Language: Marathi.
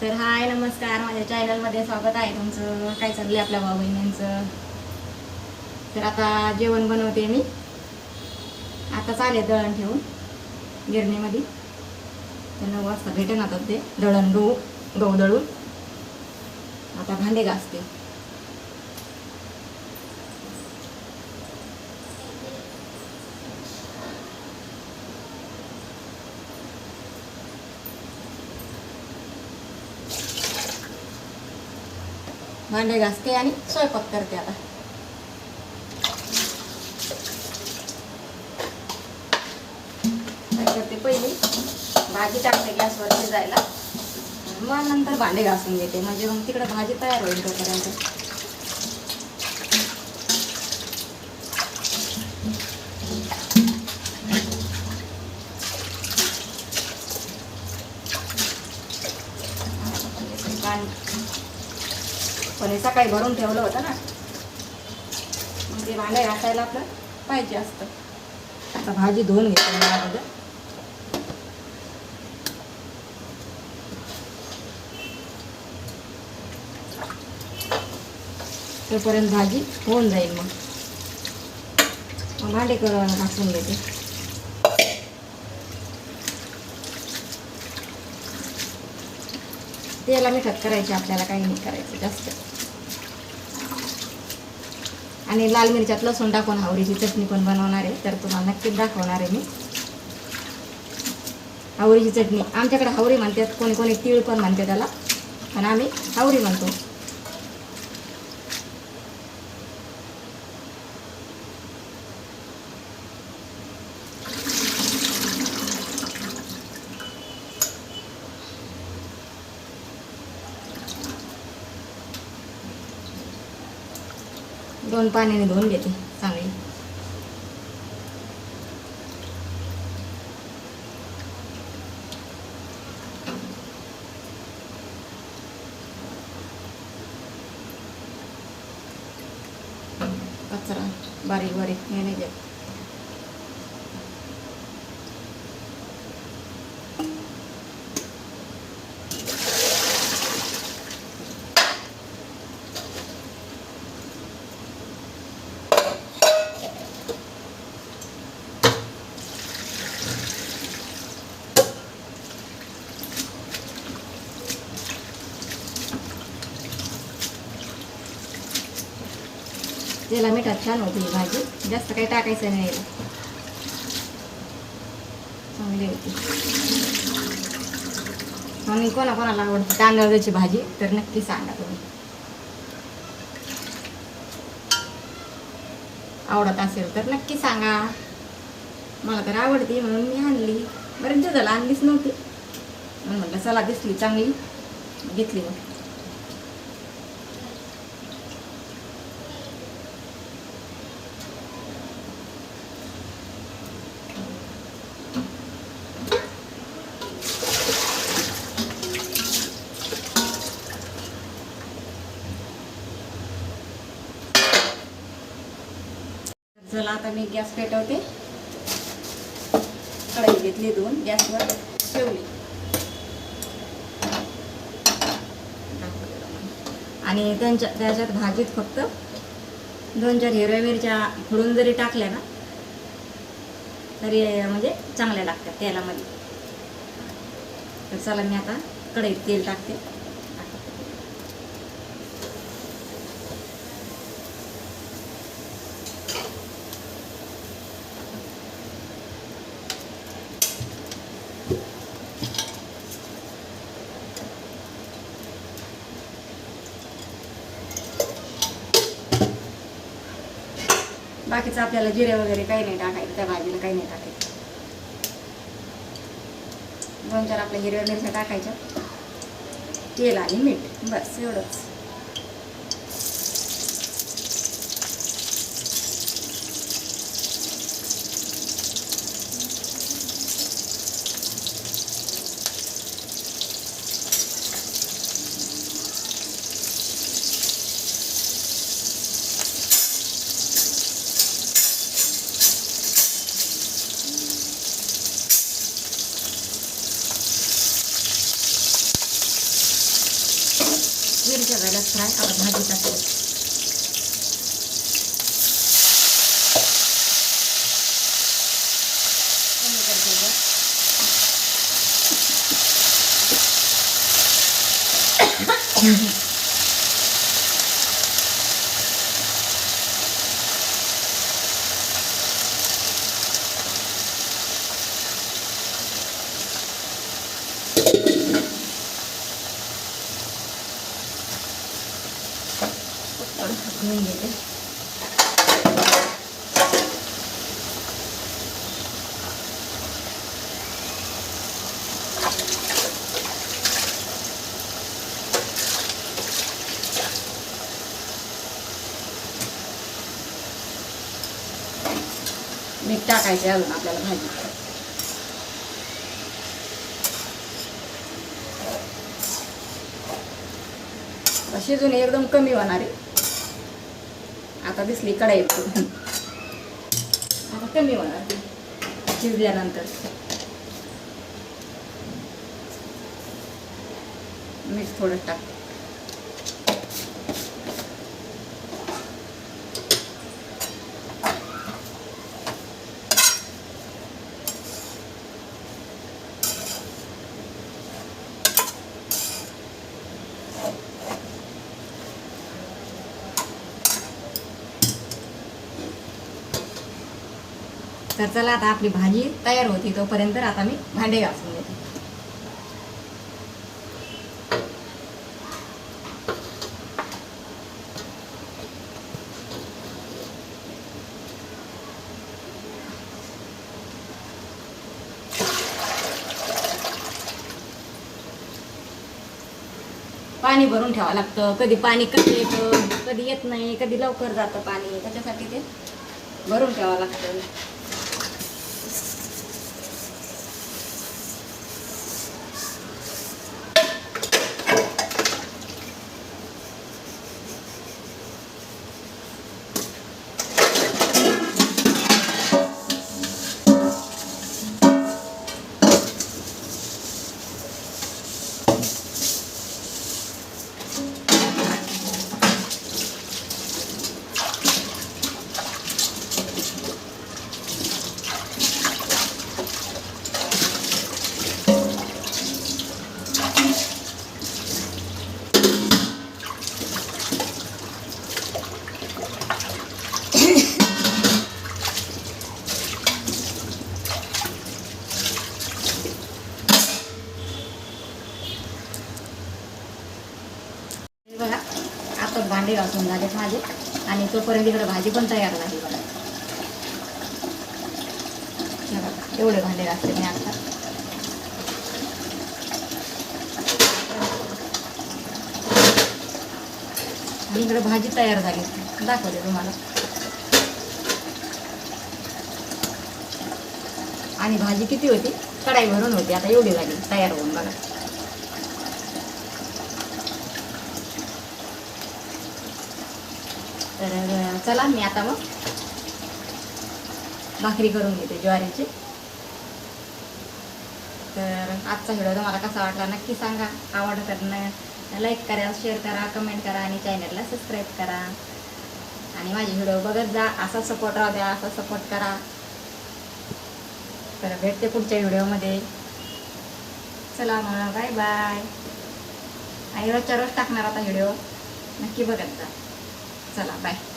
तर हाय नमस्कार. माझ्या चॅनलमध्ये स्वागत आहे तुमचं. काय चाललंय आपल्या भाऊ बहिणींचं तर आता जेवण बनवते मी. आता चालेल दळण ठेवून गिरणीमध्ये. तर नऊ वाजता भेटेन आता ते. दळण गहू गहू दळून. आता भांडे घासते. भांडे घासते आणि स्वयंपाक करते आता करते पहिली भाजी टाकते गॅसवर शिजायला मग नंतर भांडे घासून घेते म्हणजे मग तिकडे भाजी तयार होईल तोपर्यंत पाणी पण हे सकाळी भरून ठेवलं होतं ना. मग ते भांडे घासायला आपलं पाहिजे असतं. आता भाजी धुवून घेते अगोदर. तोपर्यंत भाजी होऊन जाईल मग. मग भांडे करून घासून घेते. तेला मिठात करायचे आपल्याला काही नाही करायचं जास्त. आणि लाल मिरच्यात लसूण टाकून हावरीची चटणी पण बनवणार आहे तर तुम्हाला नक्कीच दाखवणार आहे मी. हावरीची चटणी आमच्याकडे हावरी म्हणतात कोणी कोणी तीळ पण म्हणते त्याला पण आम्ही हावरी म्हणतो. दोन पाण्याने धुवून घेते चांगली. कचरा बारीक बारीक नाही नाही त्याला मिठात छान होती ही भाजी. जास्त काही टाकायचं नाही याला. चांगली होती. आणि कोणा कोणाला आवडते तांदळाची भाजी तर नक्की सांगा तुम्ही. आवडत असेल तर नक्की सांगा. मला तर आवडते म्हणून मी आणली. बरेच दिवस आणलीच नव्हती. म्हणून म्हटलं चला दिसली चांगली. घेतली मग. चला आता मी गॅस पेटवते. कढई घेतली दोन गॅसवर ठेवली. आणि त्यांच्या त्याच्यात भाजीत फक्त दोन चार हिरव्या मिरच्या फोडून जरी टाकल्या ना तरी म्हणजे चांगल्या लागतात तेलामध्ये. तर चला मी आता कढईत तेल टाकते. बाकीचं आपल्याला जिरे वगैरे काही नाही टाकायचं त्या भाजीला काही नाही टाकायचं. दोन चार आपल्या हिरव्या मिरच्या टाकायच्या. तेल आणि मीठ. बस एवढंच. थोडं घेऊन घेते मीठ टाकायचे अजून आपल्याला भाजी. शिजून एकदम कमी होणार आहे. आता दिसली कढाई. आता कमी होणार शिजल्यानंतर. मीठ थोडं टाक. तर चला आता आपली भाजी तयार होती तोपर्यंत आता मी भांडे घासून घेते. पाणी भरून ठेवावं लागतं. कधी पाणी कमी येतं कधी येत नाही कधी लवकर जातं पाणी. त्याच्यासाठी ते भरून ठेवावं लागतं. भांडे घासून झालेत माझे. आणि तोपर्यंत इकडे भाजी पण तयार झाली बघा एवढे भांडे घासले मी आता. आणि इकडे भाजी तयार झाली. दाखवते तुम्हाला. आणि भाजी किती होती? कढाई भरून होती. आता एवढी झाली तयार होऊन बघा. तर चला मी आता मग भाकरी करून घेते ज्वारीची. तर आजचा व्हिडिओ तुम्हाला कसा वाटला नक्की सांगा. आवडत तर लाईक करा शेअर करा कमेंट करा आणि चॅनलला सबस्क्राईब करा. आणि माझे व्हिडिओ बघत जा असा सपोर्ट राहू द्या असा सपोर्ट करा. तर भेटते पुढच्या व्हिडिओमध्ये. चला मग बाय बाय आणि रोजच्या रोज टाकणार आता व्हिडिओ. नक्की बघत जा. चला बाय